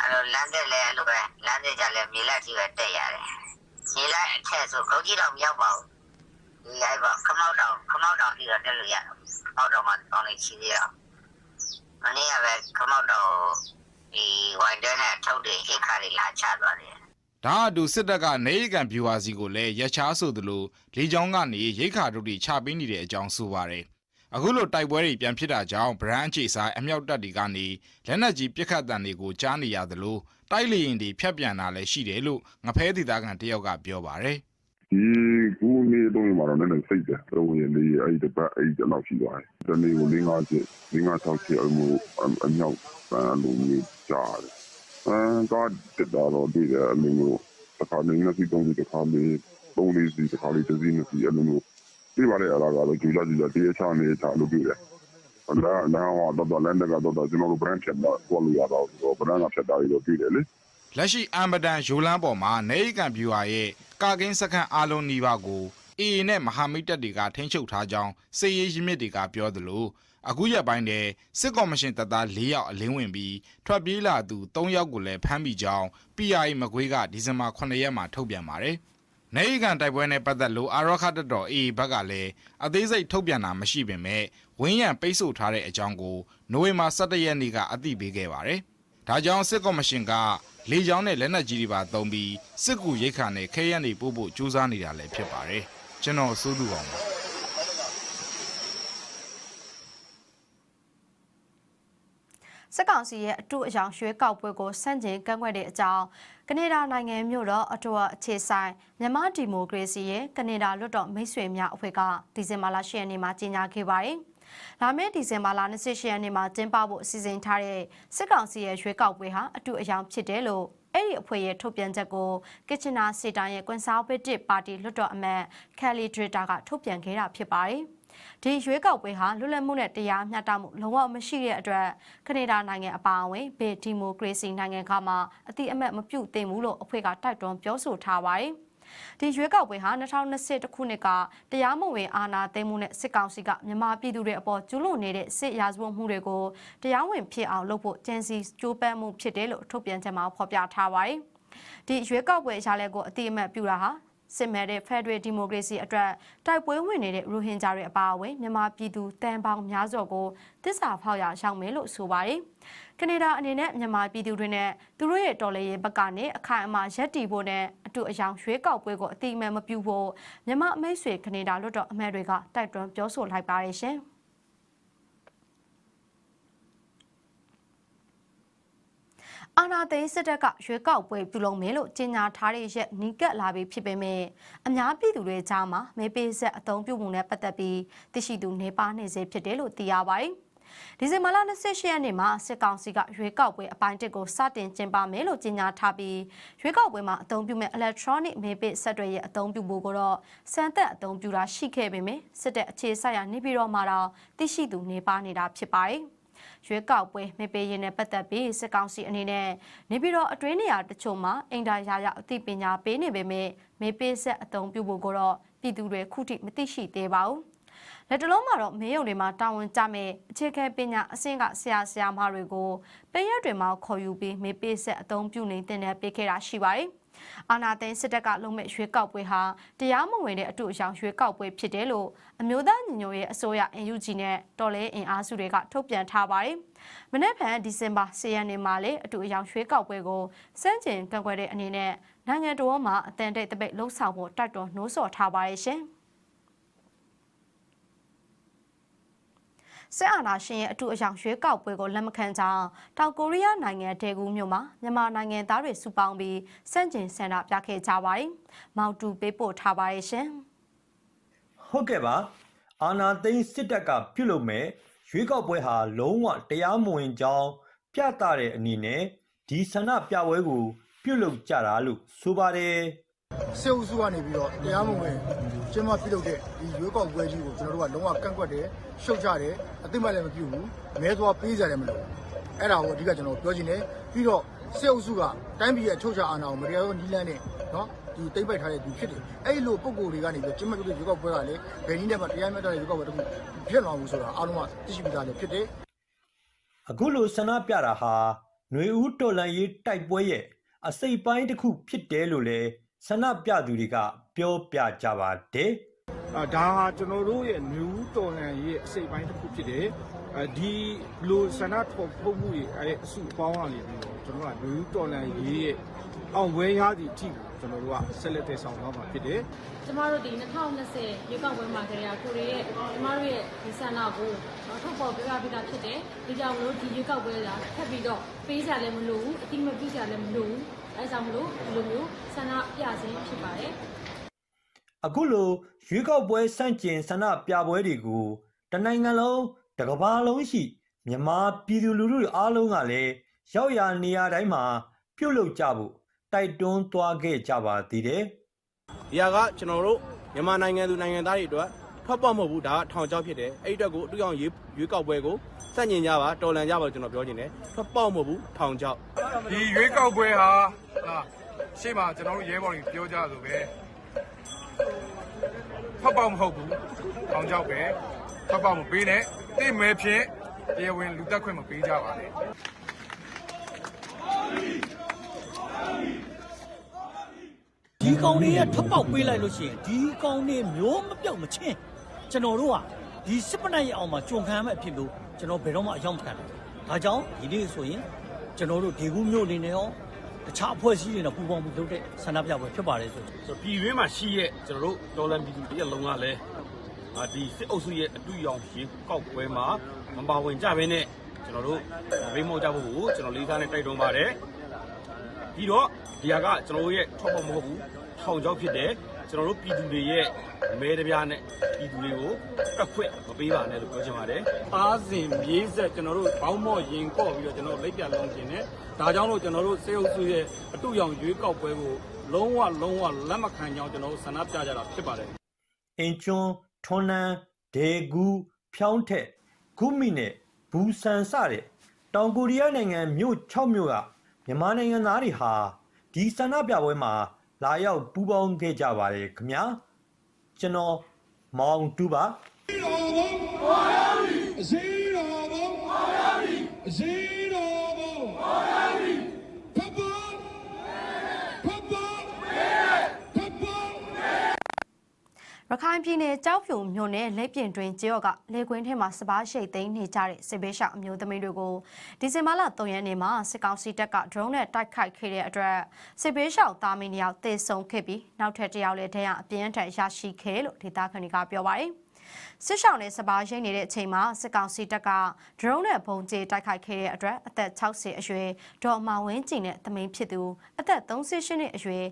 အဲ့လိုလမ်းတက်လည်းအဲ့လိုပဲလမ်းတက်ကြလည်းမြေလက်ကြီးပဲတက်ရတယ်မြေလက်အထက်ဆိုကောကြီးတော့မရောက်ပါဘူးဒီရိုက်ပါခမောက်တော်ခမောက်တော်ပြီးတော့တက်လို့ရတယ်ခမောက်တော်မှာတောင်းနေချီသေးတော့မနေ့ကပဲခမောက်တော် ဒီဝိုင်ဒန်နဲ့ထုတ်တဲ့အိတ်ခါတွေလာချသွားတယ်ဒါအတူစစ်တပ်ကနေရီကန်ဗျူဟာစီကိုလည်းရချားဆိုသလိုလေကြောင်းကနေရိတ်ခါတို့တွေချပေးနေတဲ့အကြောင်းဆိုပါတယ်။အခုလိုတိုက်ပွဲတွေပြန်ဖြစ်တာကြောင့်ဗရန်အခြေဆိုင်အမြောက်တပ်တွေကနေလက်နက်ကြီးပစ်ခတ်တံတွေကိုကြားနေရသလိုတိုက်လေရင်တွေဖြတ်ပြန်တာလည်းရှိတယ်လို့ငဖဲဒေသခံတယောက်ကပြောပါတယ်။ဒီ ကူနေတော့မှာတော့လည်းစိတ်တယ်တော့ဝင်လေအဲ့ဒီပတ်အဲ့ဒီတော့ရှိသွားတယ်တနေ့ကို၄၅ချက်၄၅၆ချက်အမှုအမြောက်ပန်းလိုမျိုးကြားတယ်အဲတော့တက်တော့ဒီအလိုမျိုးတစ်ခါနေနေစီတုံးစီတစ်ခါလေးပုံလေးစီတစ်ခါလေးတစ်စီးနှစ်စီးအလိုမျိုးဒီပါလေအလားကတော့ကြူလာကြူလာတရားချနေချလို့ပြတယ်လာလာတော့တော့လည်းကတော့တော့ကျွန်တော်တို့ brand ဖြတ်တော့ကိုလိုရတော့ brand ကဖြတ်တာလို့ပြတယ်လေလက်ရှိအမ်ဘဒန်ရိုလန်းပေါ်မှာနေရီကန်ဗျူဟာရဲ့ ကာကင်းစခန်းအားလုံးနီးပါးကိုအေအေနဲ့မဟာမိတ်တပ်တွေကထိန်းချုပ်ထားကြောင်းစစ်ရေးရင်းမြစ်တွေကပြောသလိုအခုရက်ပိုင်းတည်းစစ်ကော်မရှင်တပ်သား၄ယောက်အလင်းဝင်ပြီးထွက်ပြေးလာသူ၃ယောက်ကိုလည်းဖမ်းမိကြောင်း PRA မကွေးကဒီဇင်ဘာ9ရက်မှာထုတ်ပြန်ပါတယ်။နေရီကန်တိုက်ပွဲနဲ့ပတ်သက်လို့အာရခတ်တပ်တော် AA ဘက်ကလည်းအသေးစိတ်ထုတ်ပြန်တာမရှိပေမဲ့ဝင်းရံပိတ်ဆို့ထားတဲ့အကြောင်းကိုနိုဝင်ဘာ17ရက်နေ့ကအသိပေးခဲ့ပါတယ်။ဒါကြောင့်စစ်ကော်မရှင်က လေကြောင်းနဲ့လက်နက်ကြီးတွေပါသုံးပြီးစစ်ကူရိတ်ခါနဲ့ခဲယမ်းတွေပို့ဖို့ကြိုးစားနေတာလည်းဖြစ်ပါတယ်။ကျွန်တော်စိုးသူအောင်ပါစစစ်ကောင်စီရဲ့အတူအယောင်ရွှေကောက်ပွဲကိုစန့်ကျင်ကန့်ကွက်တဲ့အကြောင်းကနေဒါနိုင်ငံမြို့တော်အတူအခြေဆိုင်မြန်မာဒီမိုကရေစီရဲ့ကနေဒါလွတ်တော်မိတ်ဆွေများအဖွဲ့ကဒီဇင်ဘာလ10ရက်နေ့မှာကြေညာခဲ့ပါတယ်။ လာမယ့်ဒီဇင်ဘာလ28ရက်နေ့မှာကျင်းပဖို့အစီအစဉ်ထားတဲ့စစ်ကောင်စီရဲ့ရွှေကောက်ပွဲဟာအတူအယောင်ဖြစ်တယ်လို့အဲ့ဒီအဖွဲ့ရဲ့ထုတ်ပြန်ချက်ကိုကစ်ချနာစီတန်ရဲ့ကွန်ဆာဗေးတစ်ပါတီလွတ်တော်အမတ်ကယ်လီဒရတာကထုတ်ပြန်ခဲ့တာဖြစ်ပါတယ်။ဒီရွေးကောက်ပွဲဟာလွတ်လပ်မှုနဲ့တရားမျှတမှုလုံးဝမရှိတဲ့အတွက်ကနေဒါနိုင်ငံအပါအဝင်ဘေဒီမိုကရေစီနိုင်ငံကမှအတိအမတ်မပြုတ်သင့်ဘူးလို့အဖွဲ့ကတိုက်တွန်းပြောဆိုထားပါတယ်။ ဒီရွေးကောက်ပွဲဟာ2021ခုနှစ်ကတရားမဝင်အာဏာသိမ်းမှုနဲ့စစ်ကောင်စီကမြန်မာပြည်သူတွေအပေါ်ကျူးလွန်နေတဲ့စစ်ရာဇဝတ်မှုတွေကိုတရားဝင်ဖြစ်အောင်လုပ်ဖို့ကြံစီကြိုးပမ်းမှုဖြစ်တယ်လို့ထုတ်ပြန်ချက်မှာဖော်ပြထားပါတယ်။ဒီရွေးကောက်ပွဲရလဒ်ကိုအတိအမတ်ပြုတာဟာစစ်မဲတဲ့ Federal Democracy အတွက်တိုက်ပွဲဝင်နေတဲ့ရိုဟင်ဂျာတွေအပါအဝင်မြန်မာပြည်သူတန်ပေါင်းများစွာကိုတစ္ဆာဖောက်ရရောက်မယ်လို့ဆိုပါတယ်။ ကနေဒါအနေနဲ့မြန်မာပြည်သူတွေနဲ့သူတို့ရဲ့တော်လှန်ရေးဘက်ကနေအခိုင်အမာရပ်တည်ဖို့နဲ့အတူအယောင်ရွှေးကောက်ပွဲကိုအတိအမှန်မပြုဖို့မြန်မာအမိတ်ဆွေကနေဒါလွတ်တော်အမတ်တွေကတိုက်တွန်းပြောဆိုလိုက်ပါတယ်ရှင်။အာနာသိန်းစစ်တပ်ကရွေးကောက်ပွဲပြုလုပ်မယ်လို့ကြေညာထားတဲ့ရက်နီးကပ်လာပြီဖြစ်ပေမဲ့အများပြည်သူတွေကြားမှာမဲပေးဆက်အသုံးပြုမှုနဲ့ပတ်သက်ပြီးသိရှိသူနေပါနေစေဖြစ်တယ်လို့သိရပါတယ်။ ဒီဇင်ဘာလ28ရက်နေ့မှာစစ်ကောင်စီကရွေးကောက်ပွဲအပိုင်းတစ်ကိုစတင်ကျင်းပမယ်လို့ကြေညာထားပြီးရွေးကောက်ပွဲမှာအသုံးပြုမဲ့ electronic မဲပေးဆက်တွေရဲ့အသုံးပြုဖို့ကိုတော့စံသက်အသုံးပြုတာရှိခဲ့ပေမဲ့စစ်တပ်အခြေစိုက်ရာနေပြည်တော်မှာတော့သိရှိသူနေပါနေတာဖြစ်ပါတယ်။ရွေးကောက်ပွဲမေပေးရင်နဲ့ပတ်သက်ပြီးစစ်ကောင်စီအနေနဲ့နေပြည်တော်အတွင်းနေရာတချို့မှာအင်တာရာရအသိပညာပေးနေပေမဲ့မေပေးဆက်အသုံးပြုဖို့ကိုတော့ပြည်သူတွေခုထိမသိရှိသေးပါဘူး။ လက်တလုံးမှာတော့မင်းရုံတွေမှာတာဝန်ကျမဲ့အခြေခံပညာအဆင့်ကဆရာဆရာမတွေကိုပေးရက်တွေမှာခေါ်ယူပြီးမေပေးဆက်အသုံးပြုနေတင်တဲ့ပေးခဲ့တာရှိပါတယ်။အာနာသိန်းစစ်တပ်ကလုံမဲ့ရွေးကောက်ပွဲဟာတရားမဝင်တဲ့အတူအယောင်ရွေးကောက်ပွဲဖြစ်တယ်လို့အမျိုးသားညီညွတ်ရေးအစိုးရ NUG နဲ့တော်လဲအင်အားစုတွေကထုတ်ပြန်ထားပါတယ်။မနေ့ကဒီဇင်ဘာ10ရက်နေ့မှာလေအတူအယောင်ရွှေကောက်ပွဲကိုစန့်ကျင်ကန့်ကွက်တဲ့အနေနဲ့နိုင်ငံတော်မှာအတန်တိတ်တပိတ်လှုပ်ဆောင်ဖို့တိုက်တွန်းနှိုးဆော်ထားပါရဲ့ရှင်။ စစ်အာဏာရှင်ရဲ့အထူးအယောင်ရွှေကောက်ပွဲကိုလက်မခံကြောင်းတောင်ကိုရီးယားနိုင်ငံဒေဂူမြို့မှာမြန်မာနိုင်ငံသားတွေစုပေါင်းပြီးစန့်ကျင်ဆန္ဒပြခဲ့ကြပါတယ်။မောင်တူပေးပို့ထားပါရဲ့ရှင်။ဟုတ်ကဲ့ပါအာနာသိန်းစစ်တပ်ကပြုလုပ်မဲ့ရွေးကောက်ပွဲဟာလုံးဝတရားမဝင်ကြောင်းပြသတဲ့အနေနဲ့ဒီဆန္ဒပြပွဲကို ပြုလုပ်ကြတာလို့ဆိုပါတယ်စေအုပ်စုကနေပြီးတော့တရားမဝင် ကျင်းပပြုလုပ်တဲ့ဒီရွေးကောက်ပွဲကြီးကိုကျွန်တော်တို့ကလုံးဝကန့်ကွက်တယ်ရှုတ်ချတယ်အသိမှတ်လည်းမပြုဘူးမဲသွားပေးကြတယ်မလို့အဲ့ဒါကိုအဓိကကျွန်တော်ပြောချင်တယ်ပြီးတော့စေအုပ်စုကတိုင်းပြည်ရဲ့အချုပ်ချာအာဏာကိုမတရားသောနီးလန်းနဲ့နော်ဒီတိမ့်ပိုက်ထားတဲ့သူဖြစ်တယ်အဲ့လိုပုံကိုယ်တွေကနေပြီးကျင်းပပြုလုပ်တဲ့ရွေးကောက်ပွဲကလည်းဘယ်နည်းနဲ့မှတရားမျှတတဲ့ရွေးကောက်ပွဲတစ်ခုဖြစ်လာဘူးဆိုတာအားလုံးကသိရှိပြီးသားလည်းဖြစ်တယ်အခုလိုဆန္ဒပြတာဟာຫນွေဦးတော်လန်ရေးတိုက်ပွဲရဲ့အစိပ်ပိုင်းတစ်ခုဖြစ်တယ်လို့လည်းဆန္ဒပြသူတွေက ပြောပြကြပါတယ်အာဒါဟာကျွန်တော်တို့ရဲ့ new တော်လန်ရဲ့အစိပ်ပိုင်းတစ်ခုဖြစ်တယ်အဲဒီလိုဆန္ဒထုတ်ဖုတ်မှုတွေအဲအစုအပေါင်းကနေပြီးတော့ကျွန်တော်က new တော်လန်ရေးရဲ့အောင်ဝဲရသည့်အထိကိုကျွန်တော်တို့ကဆက်လက်တည်ဆောင်သွားမှာဖြစ်တယ်ကျမတို့ဒီ2020ရွေးကောက်ပွဲမှာကြရကိုရီးရဲ့ကျမတို့ရဲ့ဒီဆန္ဒကိုထုတ်ဖော်ပြပြပေးတာဖြစ်တယ်။ဒီကြောင့်မလို့ဒီရွေးကောက်ပွဲကထပ်ပြီးတော့ပေးကြလည်းမလို့ဘူးအတိမပြုကြလည်းမလို့ဘူးအဲဒါကြောင့်မလို့ဒီလိုမျိုးဆန္ဒပြခြင်းဖြစ်ပါတယ်။ အခုလိုရွေးကောက်ပွဲစန့်ကျင်ဆန္ဒပြပွဲတွေကိုတနိုင်ငံလုံးတစ်ကမ္ဘာလုံးရှိမြန်မာပြည်သူလူထုအားလုံးကလည်းရောက်ရနေရာတိုင်းမှာပြုတ်လုကြဖို့တိုက်တွန်းသွားခဲ့ကြပါသေးတယ်ဒီဟာကကျွန်တော်တို့မြန်မာနိုင်ငံသူနိုင်ငံသားတွေအတွက်ထွက်ပေါက်မဟုတ်ဘူးဒါကထောင်ချောက်ဖြစ်တယ်အဲ့ဒီအတွက်ကိုအတူအောင်ရွေးရွေးကောက်ပွဲကိုစန့်ကျင်ကြပါတော်လန်ကြပါလို့ကျွန်တော်ပြောချင်တယ်ထွက်ပေါက်မဟုတ်ဘူးထောင်ချောက်ဒီရွေးကောက်ပွဲဟာဟာရှေ့မှာကျွန်တော်တို့ရဲဘော်တွေပြောကြဆိုပဲ ဖတ်ပေါက်မဟုတ်ဘူး။ထောင်ကြောက်ပဲဖတ်ပေါက်မပေးနဲ့တိမဲဖြင့်တရားဝင်လူတက်ခွင့်မပေးကြပါနဲ့ဒီကောင်တွေရထပ်ပေါက်ပေးလိုက်လို့ရှိရင်ဒီကောင်တွေမျိုးမပြောက်မချင်းကျွန်တော်တို့ကဒီစစ်ပနက်ရအောင်မှာကြုံခံရမယ့်အဖြစ်လို့ကျွန်တော်ဘယ်တော့မှအရောက်မခံဘူး။ဒါကြောင့်ဒီနေ့ဆိုရင်ကျွန်တော်တို့ဒေကူးမျိုးအနေနဲ့ရော တခြားအဖွဲ့အစည်းတွေနဲ့ပူးပေါင်းပြီးလုပ်တဲ့ဆန္ဒပြပွဲဖြစ်ပါတယ်ဆိုဆိုတော့ပြည်တွင်းမှာရှိရဲ့ကျွန်တော်တို့ဒေါ်လာပြည်သူတရက်လုံးကလည်းအာဒီစစ်အုပ်စုရဲ့အတူရောင်ရေကောက်ပွဲမှာမပါဝင်ကြဘဲနဲ့ဒီကျွန်တော်တို့ဘေးမောက်ကြဖို့ကိုကျွန်တော်လေးစားနဲ့တိုက်တွန်းပါတယ်ပြီးတော့ဒီဟာကကျွန်တော်တို့ရဲ့ထောက်ပေါ်မဟုတ်ဘူးထောင်ချောက်ဖြစ်တယ် ကျွန်တော်တို့ပြည်သူတွေရဲ့မဲတပြားနဲ့ပြည်သူတွေကိုကတ်ခွင့်မပေးပါနဲ့လို့ပြောချင်ပါတယ်အားစဉ်မြေးဆက်ကျွန်တော်တို့ဘောင်းမော့ရင်ကော့ပြီးတော့ကျွန်တော်တို့လက်ပြလောင်းခြင်းနဲ့ဒါကြောင့်လို့ကျွန်တော်တို့စေအုပ်စုရဲ့အတူရောင်ရွေးကောက်ပွဲကိုလုံးဝလုံးဝလက်မခံကြောင်းကျွန်တော်တို့ဆန္ဒပြကြတာဖြစ်ပါတယ်အင်ကျွန်းထွန်းနန်းဒေဂူဖြောင်းထက်ဂုမိနဲ့ဘူဆန်စတဲ့တောင်ကိုရီးယားနိုင်ငံမြို့6မြို့ကမြန်မာနိုင်ငံသားတွေဟာဒီဆန္ဒပြပွဲမှာ လာရောက်ပူးပေါင်းခဲ့ကြပါတယ်ခင်ဗျာကျွန်တော်မောင်တူပါအစီတော်ဘုံအစီတော်ဘုံအစီတော်ဘုံဖတ်ပါဖတ်ပါဖတ်ပါ ရခိုင်ပြည်နယ်ကြောက်ဖြူမြို့နယ်လက်ပြင်တွင်ကျေးရွာကလေကွင်းထဲမှာစပားရှိတ်သိမ်းနေကြတဲ့စစ်ဘေးရှောင်အမျိုးသမီးတွေကိုဒီဇင်ဘာလ3ရက်နေ့မှာစစ်ကောင်စီတပ်က drone နဲ့တိုက်ခိုက်ခဲ့တဲ့အတွက်စစ်ဘေးရှောင်သားမင်းတယောက်သေဆုံးခဲ့ပြီးနောက်ထပ်တစ်ယောက်လည်းဒဏ်ရာအပြင်းထန်ရရှိခဲ့တယ်လို့ဒေသခံတွေကပြောပါတယ်။စစ်ရှောင်းနဲ့စပားရိတ်နေတဲ့အချိန်မှာစစ်ကောင်စီတပ်က drone နဲ့ဘုံကျဲတိုက်ခိုက်ခဲ့တဲ့အတွက်အသက်60အရွယ်ဒေါ်မဝင်းကြည်နဲ့သမင်းဖြစ်သူအသက်38နှစ်အရွယ်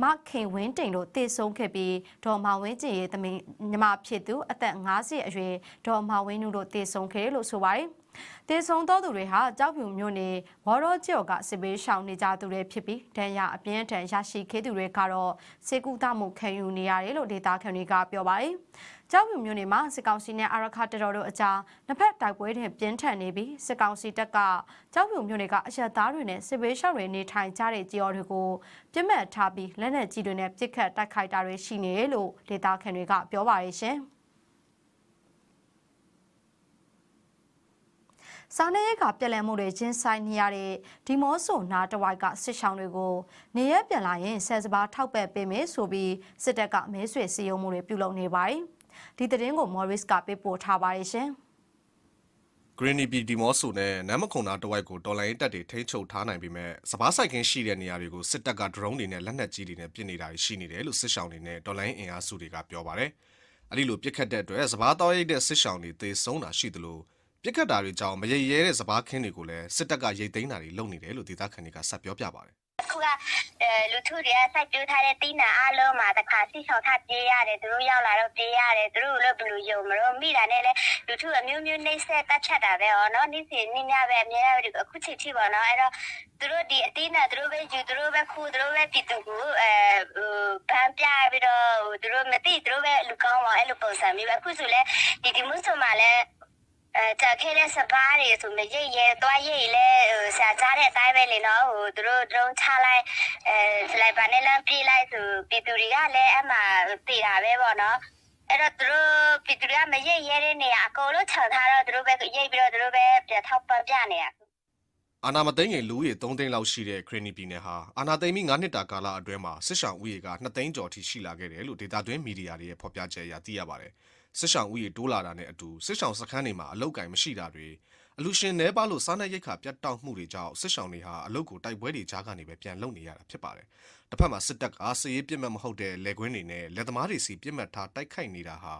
မခင်ဝင်းတိန်တို့တည်ဆုံးခဲ့ပြီးဒေါ်မဝင်းကျင်ရဲ့သမီးညီမဖြစ်သူအသက်50အရွယ်ဒေါ်မဝင်းနုတို့တည်ဆုံးခဲ့တယ်လို့ဆိုပါတယ်။တည်ဆုံးသောသူတွေဟာကြောက်ဖြူမြို့နယ်ဘော်ရောကျော်ကစစ်ဘေးရှောင်နေကြသူတွေဖြစ်ပြီးဒဏ်ရာအပြင်းထန်ရရှိခဲ့သူတွေကတော့စေကူတမှုခံယူနေရတယ်လို့ဒေတာခန်တွေကပြောပါတယ်။ ကြောက်ဖြူမြို့နယ်မှာစစ်ကောင်စီနဲ့အာရခတတော်တို့အကြားနှစ်ဖက်တိုက်ပွဲတွေပြင်းထန်နေပြီးစစ်ကောင်စီတပ်ကကြောက်ဖြူမြို့နယ်ကအရက်သားတွေနဲ့စစ်ဘေးရှောင်တွေနေထိုင်ကြတဲ့ကြော်တွေကိုပြစ်မှတ်ထားပြီးလက်နက်ကြီးတွေနဲ့ပစ်ခတ်တိုက်ခိုက်တာတွေရှိနေတယ်လို့ဒေတာခန်တွေကပြောပါရဲ့ရှင်။စားနပ်ရိက္ခာပြက်လက်မှုတွေချင်းဆိုင်နေရတဲ့ဒီမော့ဆိုနာတဝိုက်ကစစ်ဆောင်တွေကိုနေရက်ပြန်လာရင်ဆယ်စပါးထောက်ပံ့ပေးမယ်ဆိုပြီးစစ်တပ်ကမဲဆွေစီယုံမှုတွေပြုလုပ်နေပါတယ်။ ဒီသတင်းကို Morris ကပေးပို့ထားပါတယ်ရှင်။ Greeny B ဒီမော့ဆိုနဲ့နမ်းမခုံနာတဝိုက်ကိုတော်လိုင်းတက်တွေထိန်းချုပ်ထားနိုင်ပေမဲ့စပားဆိုင်ခင်းရှိတဲ့နေရာတွေကိုစစ်တပ်က drone တွေနဲ့လက်နက်ကြီးတွေနဲ့ပစ်နေတာရှိနေတယ်လို့စစ်ဆောင်တွေနဲ့တော်လိုင်းအင်အားစုတွေကပြောပါတယ်။အဲ့ဒီလိုပစ်ခတ်တဲ့အတွက်စပားတော်ရိတ်တဲ့စစ်ဆောင်တွေသေဆုံးတာရှိသလိုပြစ်ခတ်တာတွေကြောင့်မရရဲတဲ့စပားခင်းတွေကိုလည်းစစ်တပ်ကရိတ်သိမ်းတာတွေလုပ်နေတယ်လို့ဒေသခံတွေကဆက်ပြောပြပါတယ် အခုကအဲလူထုတွေကစိုက်ပျိုးထားတဲ့တိနံအားလုံးမှာတစ်ခါဆိတ်ဆောင်ထပြေးရတယ်သူတို့ရောက်လာတော့ပြေးရတယ်သူတို့လည်းဘယ်လိုယုံမလို့မိတာနဲ့လည်းလူထုအမျိုးမျိုးနှိမ့်ဆက်တက်ချက်တာပဲဟောနော်နေ့စဉ်နေ့ညပဲအများကြီးအခုချိန်ထိပါနော်အဲ့တော့သူတို့ဒီအတိနံသူတို့ပဲယူသူတို့ပဲခူသူတို့ပဲပြည်သူကိုအဲဘန်းပြပြီးတော့သူတို့မသိသူတို့ပဲလူကောင်းပါအဲ့လိုပုံစံမျိုးပဲအခုဆိုလဲဒီဒီမှုဆိုမှလည်း အဲတက်ခဲတဲ့စပါးတွေဆိုမရိတ်ရဲသွားရိတ်လဲဆရာကြားတဲ့အတိုင်းပဲလေနော်ဟိုသူတို့ဒရုန်းချလိုက်အဲစလိုက်ပါနဲ့လမ်းပြေးလိုက်ဆိုပြည်သူတွေကလည်းအမှတည်တာပဲပေါ့နော်အဲ့တော့သူတို့ပြည်သူတွေကမရိတ်ရဲတဲ့နေရာအကုန်လုံးခြံထားတော့သူတို့ပဲရိတ်ပြီးတော့သူတို့ပဲပြထောက်ပံ့ပြနေတာအာနာမသိန်းငယ်လူဦးရေ3သိန်းလောက်ရှိတဲ့ခရနီပြည်နယ်ဟာအာနာသိန်းပြီး9နှစ်တာကာလအတွင်းမှာစစ်ဆောင်ဦးရေက2သိန်းကျော်ထိရှိလာခဲ့တယ်လို့ဒေတာတွင်းမီဒီယာတွေရဲ့ဖော်ပြချက်အရသိရပါတယ်။ စစ်ဆောင်ဦးရေတိုးလာတာနဲ့အတူစစ်ဆောင်စခန်းတွေမှာအလုတ်ကင်မရှိတာတွေအလူရှင်내ပါလို့စားနပ်ရိက္ခာပြတ်တောက်မှုတွေကြောင့်စစ်ဆောင်တွေဟာအလုတ်ကိုတိုက်ပွဲတွေကြားကနေပဲပြန်လုံနေရတာဖြစ်ပါတယ်။တစ်ဖက်မှာစစ်တပ်ကစည်ရေးပြစ်မှတ်မဟုတ်တဲ့လက်ကွင်းတွေနဲ့လက်သမားတွေစီပြစ်မှတ်ထားတိုက်ခိုက်နေတာဟာ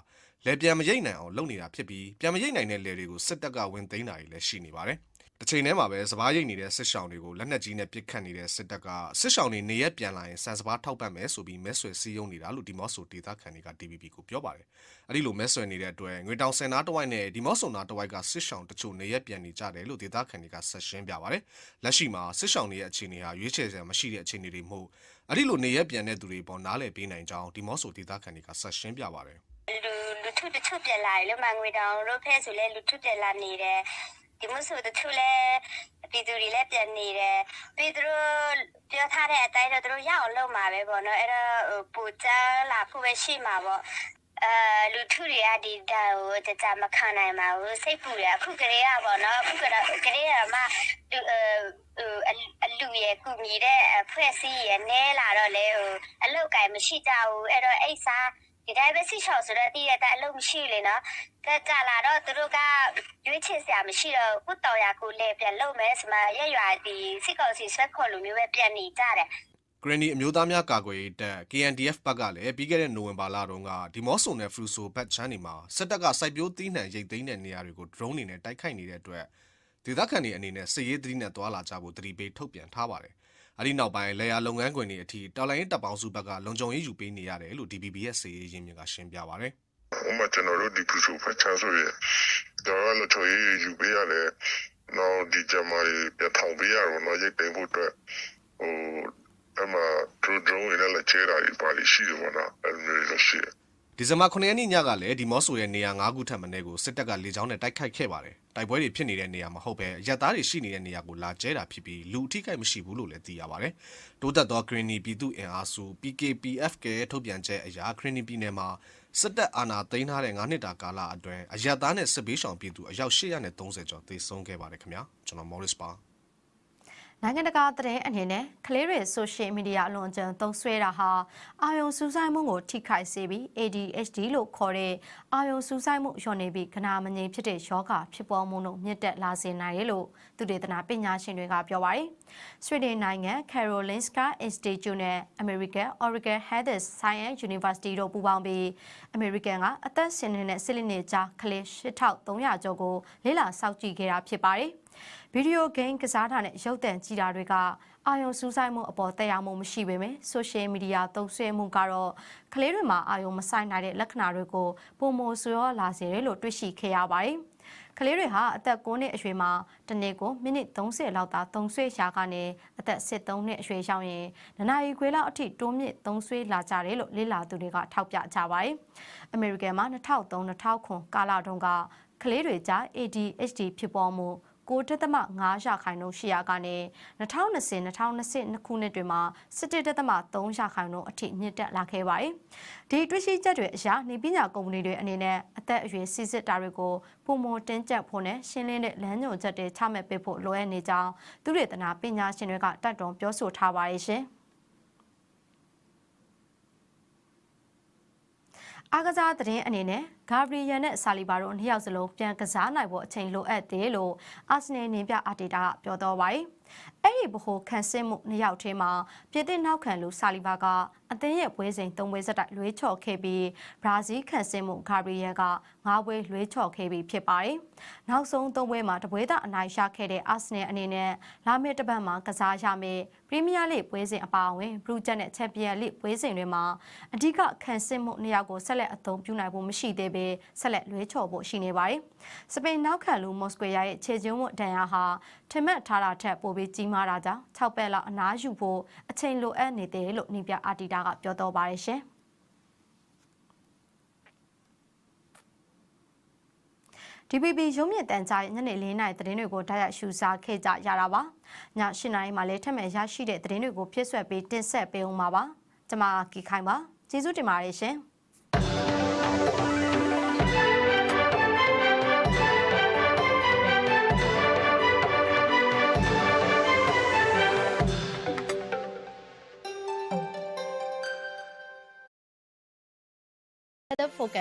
လက်ပြန်မရိတ်နိုင်အောင်လုပ်နေတာဖြစ်ပြီးပြန်မရိတ်နိုင်တဲ့လယ်တွေကိုစစ်တပ်ကဝင်သိမ်းတာတွေလည်းရှိနေပါတယ်။ တစ်ချိန်တည်းမှာပဲစပားရိတ်နေတဲ့စစ်ဆောင်တွေကိုလက်နက်ကြီးနဲ့ပစ်ခတ်နေတဲ့စစ်တပ်ကစစ်ဆောင်တွေနေရက်ပြန်လာရင်စံစပားထောက်ပံ့မယ်ဆိုပြီးမဲဆွယ်စည်းရုံးနေတာလို့ဒီမော့ဆိုဒေတာခန်တွေက DVB ကိုပြောပါတယ်။အဲဒီလိုမဲဆွယ်နေတဲ့အတွက်ငွေတောင်စင်နာတဝိုက်နဲ့ဒီမော့ဆိုနာတဝိုက်ကစစ်ဆောင်တချို့နေရက်ပြန်နေကြတယ်လို့ဒေတာခန်တွေကဆက်ရှင်းပြပါတယ်။လက်ရှိမှာစစ်ဆောင်တွေရဲ့အခြေအနေဟာရွေးချယ်စရာမရှိတဲ့အခြေအနေတွေမဟုတ်အဲဒီလိုနေရက်ပြန်တဲ့သူတွေပေါ်နားလည်ပေးနိုင်ကြောင်းဒီမော့ဆိုဒေတာခန်တွေကဆက်ရှင်းပြပါတယ်။လူလူထုတချို့ပြန်လာတယ်လို့မငွေတောင်တို့ဖဲဆိုလဲလူထုပြန်လာနေတယ် ဒီမျိုးဆိုတချို့လဲပြည်သူတွေလည်းပြန်နေတယ်ပြီးသူတို့ပြောထားတဲ့အတိုင်းတော့သူတို့ရအောင်လုပ်မှာပဲပေါ့နော်အဲ့တော့ပူချလာဖို့ပဲရှိမှာပေါ့အဲလူထုတွေကဒီဒါကိုတကြမခံနိုင်ပါဘူးစိတ်ပူတယ်အခုကလေးကပေါ့နော်အခုကလေးကလေးကမှလူအဲအလူရဲ့ကုညီတဲ့ဖွဲ့စည်းရနဲလာတော့လေဟိုအလုတ်ကင်မရှိကြဘူးအဲ့တော့အိတ်စား ဒီတိုင်းပဲစီချော်ဆိုတော့တည့်ရတဲ့အလုံးမရှိလေနော်ကကြလာတော့သူတို့ကရွေးချယ်စရာမရှိတော့ကုတော်ရကိုလေပြန်လုပ်မယ်ဆိုမှရရွာဒီစစ်ကောင်စီဆွဲခေါ်လိုမျိုးပဲပြန်နေကြတယ် Granny အမျိုးသားများကာကွယ်ရေးတပ် KNDF ဘက်ကလည်းပြီးခဲ့တဲ့နိုဝင်ဘာလတုန်းကဒီမော့ဆိုနဲ့ဖရူဆိုဘတ်ချမ်းတွေမှာစစ်တပ်ကစိုက်ပျိုးသီးနှံရိတ်သိမ်းတဲ့နေရာတွေကို drone တွေနဲ့တိုက်ခိုက်နေတဲ့အတွက်ဒေသခံတွေအနေနဲ့စစ်ရေးသတိနဲ့သွာလာကြဖို့တတိပေးထုတ်ပြန်ထားပါတယ်။ အဲဒီနောက်ပိုင်းလေယာလုပ်ငန်းခွင်တွေအထိတော်လိုင်းရေးတပ်ပေါင်းစုဘက်ကလုံခြုံရေးယူပေးနေရတယ်လို့ DPP ရဲ့စစ်ရေးရင်းမြစ်ကရှင်းပြပါတယ်။ဥပမာကျွန်တော်တို့ဒီပူဆိုဖတ်ချမ်းဆိုရင်ကျွန်တော်တို့ချွေယူပေးရတယ်နောက်ဒီဂျမားပြထောင်ပေးရတော့တော့ရိတ်သိမ်းဖို့အတွက်ဟိုအမှဒရိုဒရိုနဲ့လည်းချဲတာဒီပါလိရှိတယ်ပေါ့နော်အဲ့လိုမျိုးလို့ရှိတယ်ဒီဇင်ဘာ9ရက်နေ့ညကလည်းဒီမော့ဆိုရဲ့နေရာ9ခုထပ်မံတဲ့ကိုစစ်တပ်ကလေကြောင်းနဲ့တိုက်ခိုက်ခဲ့ပါတယ်။ တိုက်ပွဲတွေဖြစ်နေတဲ့နေရာမဟုတ်ဘဲရက်သားတွေရှိနေတဲ့နေရာကိုလာကျဲတာဖြစ်ပြီးလူအထိကိမရှိဘူးလို့လည်းသိရပါတယ်။တိုးတက်သောဂရင်းနီပြည်သူ့အင်အားစု PKPF ကထုတ်ပြန်ချက်အရဂရင်းနီပြည်နယ်မှာစစ်တပ်အာဏာသိမ်းထားတဲ့9နှစ်တာကာလအတွင်းအရက်သားနဲ့စစ်ဘေးရှောင်ပြည်သူအယောက်830ကျော်သေဆုံးခဲ့ပါတယ်ခင်ဗျာ။ကျွန်တော် Morris ပါ။ နိုင်ငံတကာသတင်းအနေနဲ့ကလေးတွေဆိုရှယ်မီဒီယာအလွန်အကျွံသုံးစွဲတာဟာအာယုံစူးစိုက်မှုကိုထိခိုက်စေပြီး ADHD လို့ခေါ်တဲ့အာယုံစူးစိုက်မှုလျော့နေပြီးခနာမငြိမ်ဖြစ်တဲ့ယောဂဖြစ်ပေါ်မှုတို့မြင့်တက်လာစေနိုင်တယ်လို့သူတေသနာပညာရှင်တွေကပြောပါတယ်။ဆွီဒင်နိုင်ငံ Karolinska Institute နဲ့ American Oregon Health Science University တို့ပူးပေါင်းပြီး American ကအသက်ရှင်နေတဲ့ဆစ်လစ်နေကြားကလေး8300ကျော်ကိုလေ့လာစောင့်ကြည့်ခဲ့တာဖြစ်ပါတယ်။ ဗီဒီယိုဂိမ်းကစားတာနဲ့ရုပ်သံကြည့်တာတွေကအာယုံစူးစိုက်မှုအပေါ်တက်ရောက်မှုမရှိပေမဲ့ဆိုရှယ်မီဒီယာသုံးစွဲမှုကတော့ကလေးတွေမှာအာယုံမဆိုင်နိုင်တဲ့လက္ခဏာတွေကိုပုံမဆူရောလာစေတယ်လို့တွေ့ရှိခဲ့ရပါတယ်။ကလေးတွေဟာအသက်9နှစ်အရွယ်မှာတစ်နေ့ကိုမိနစ်30လောက်သာသုံးဆွဲရာကနေအသက်73နှစ်အရွယ်ရောက်ရင်နနာရီခွေလောက်အထိတိုးမြင့်သုံးဆွဲလာကြတယ်လို့လေ့လာသူတွေကထောက်ပြကြပါတယ်။အမေရိကန်မှာ2003-2009ကာလတုန်းကကလေးတွေကြား ADHD ဖြစ်ပေါ်မှု 9.5ရာခိုင်နှုန်းရှိရာကနေ2020-2022ခုနှစ်တွေမှာ17.3ရာခိုင်နှုန်းအထိမြင့်တက်လာခဲ့ပါတယ်။ဒီတွေ့ရှိချက်တွေအရနေပညာကုမ္ပဏီတွေအနေနဲ့အသက်အရွယ်စစ်စစ်တာတွေကိုပုံမတင်းကျပ်ဖို့နဲ့ရှင်းလင်းတဲ့လမ်းညွှန်ချက်တွေချမှတ်ပေးဖို့လိုအပ်နေကြောင်းသူတွေတနာပညာရှင်တွေကတိုက်တွန်းပြောဆိုထားပါတယ်ရှင်။ အားကစားသတင်းအနေနဲ့ဂါဘရီယန်နဲ့ဆာလီဘာတို့နှစ်ယောက်စလုံးပြန်ကစားနိုင်ဖို့အချိန်လိုအပ်တယ်လို့အာဆင်နယ်နင်းပြအာတီတာကပြောတော့ပါတယ်။ အဲ့ဒီဘိုခံစစ်မှုနှစ်ယောက်ထဲမှာပြည်သစ်နောက်ခံလူဆာလီဘာကအသင်းရဲ့ပွဲစဉ်၃ပွဲဆက်တိုက်လွေးချော်ခဲ့ပြီးဘရာဇီးခံစစ်မှုဂါဘရီယန်က၅ပွဲလွေးချော်ခဲ့ပြီးဖြစ်ပါတယ်။နောက်ဆုံး၃ပွဲမှာတပွဲသာအနိုင်ရခဲ့တဲ့အာဆင်နယ်အနေနဲ့လာမယ့်တစ်ပတ်မှာကစားရမယ့်ပရီးမီးယားလိပွဲစဉ်အပါအဝင်ဘရူးဂျက်နဲ့ချန်ပီယံလိပွဲစဉ်တွေမှာအဓိကခံစစ်မှုနှစ်ယောက်ကိုဆက်လက်အသုံးပြုနိုင်ဖို့မရှိသေးပေဆက်လက်လွေးချော်ဖို့ရှိနေပါတယ်။စပိန်နောက်ခံလူမော်စကွေယာရဲ့ခြေကျုံးမှုဒဏ်ရာဟာထင်မှတ်ထားတာထက်ပိုပြီးကြီးမားတာကြောင့်6ပတ်လောက်အနားယူဖို့အချိန်လိုအပ်နေတယ်လို့နေပြအာတီတာကပြောတော့ပါတယ်ရှင်။ DPP ရုံးမြင့်တန်ကြားရဲ့ညနေ၄နာရီသတင်းတွေကိုတိုက်ရိုက်ရှုစားခဲ့ကြရတာပါ။ည၈နာရီမှာလည်းထပ်မံရရှိတဲ့သတင်းတွေကိုဖြစ်ဆွဲပြီးတင်ဆက်ပေးအောင်ပါပါ။ကျွန်မကီခိုင်ပါ။ကျေးဇူးတင်ပါတယ်ရှင်။ the focus.